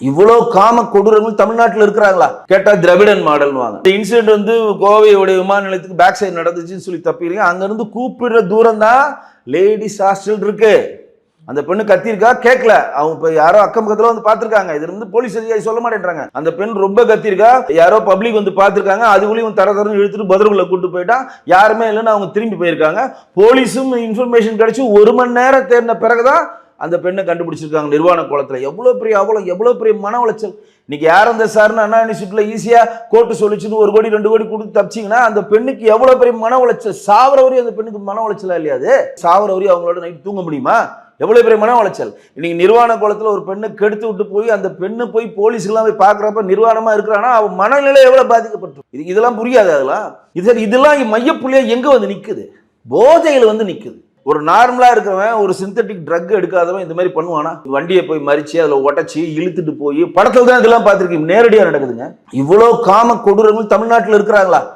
இவ்வளோ காம கொடூரங்கள் தமிழ்நாட்டில் இருக்கிறாங்களா கேட்டா திராவிடன் மாடல் வாங்க இந்த இன்சிடென்ட் வந்து கோவையோடைய விமான நிலையத்துக்கு பேக் சைடு நடந்துச்சுன்னு சொல்லி தப்பிடுங்க. அங்கிருந்து கூப்பிடுற தூரம் தான் லேடிஸ் ஹாஸ்டல் இருக்கு. அந்த பெண்ணு கத்திருக்கா கேட்கல அவங்க இப்போ யாரோ அக்கம் பக்கத்தில் வந்து பார்த்துருக்காங்க. இது இருந்து போலீஸ் அதிகாரி சொல்ல மாட்டேன்றாங்க. அந்த பெண் ரொம்ப கத்திருக்கா யாரோ பப்ளிக் வந்து பார்த்துருக்காங்க. அதுக்குள்ளேயும் தர தரன்னு இழுத்துட்டு பதிலுக்குள்ள கூட்டு போயிட்டா. யாருமே இல்லைன்னு அவங்க திரும்பி போயிருக்காங்க. போலீஸும் இன்ஃபர்மேஷன் கிடைச்சி ஒரு மணி நேரம் தேடின பிறகுதான் அந்த பெண்ணை கண்டுபிடிச்சிருக்காங்க நிர்வாண கோலத்தில். எவ்வளோ பெரிய அவ்வளோ எவ்வளோ பெரிய மன உளைச்சல். இன்னைக்கு யார் அந்த சார்னு அண்ணா யூனிவர்சிட்டியில் ஈஸியாக கோர்ட்டு சொல்லிச்சுன்னு ஒரு கோடி ரெண்டு கோடி கொடுத்து தப்பிச்சிங்கன்னா அந்த பெண்ணுக்கு எவ்வளோ பெரிய மன உளைச்சல்? சாவர வரையும் அந்த பெண்ணுக்கு மன உளைச்சலாக இல்லையா அது? சாவர வரையும் அவங்களோட நைட் தூங்க முடியுமா? எவ்வளோ பெரிய மன உளைச்சல். இன்னைக்கு நிர்வாண குளத்தில் ஒரு பெண்ணை கெடுத்து விட்டு போய் அந்த பெண்ணு போய் போலீஸ்லாம் போய் பார்க்குறப்ப நிர்வாணமாக இருக்கிறானா? அவன் மனநிலை எவ்வளோ பாதிக்கப்பட்டு? இது இதெல்லாம் புரியாது அதெல்லாம். இது இதெல்லாம் மையப்புள்ளியாக எங்கே வந்து நிற்குது போதையில் வந்து நிற்குது ஒரு நார்மலாக இருக்கிறவன் ஒரு சிந்தட்டிக் ட்ரக் எடுக்காதவன் இந்த மாதிரி பண்ணுவானா? வண்டியை போய் மறிச்சு அதில் உடச்சி இழுத்துட்டு போய் படத்தில் தான் இதெல்லாம் பார்த்துருக்கீங்க. நேரடியாக நடக்குதுங்க. இவ்வளோ காம கொடூரங்கள் தமிழ்நாட்டில் இருக்கிறாங்களா?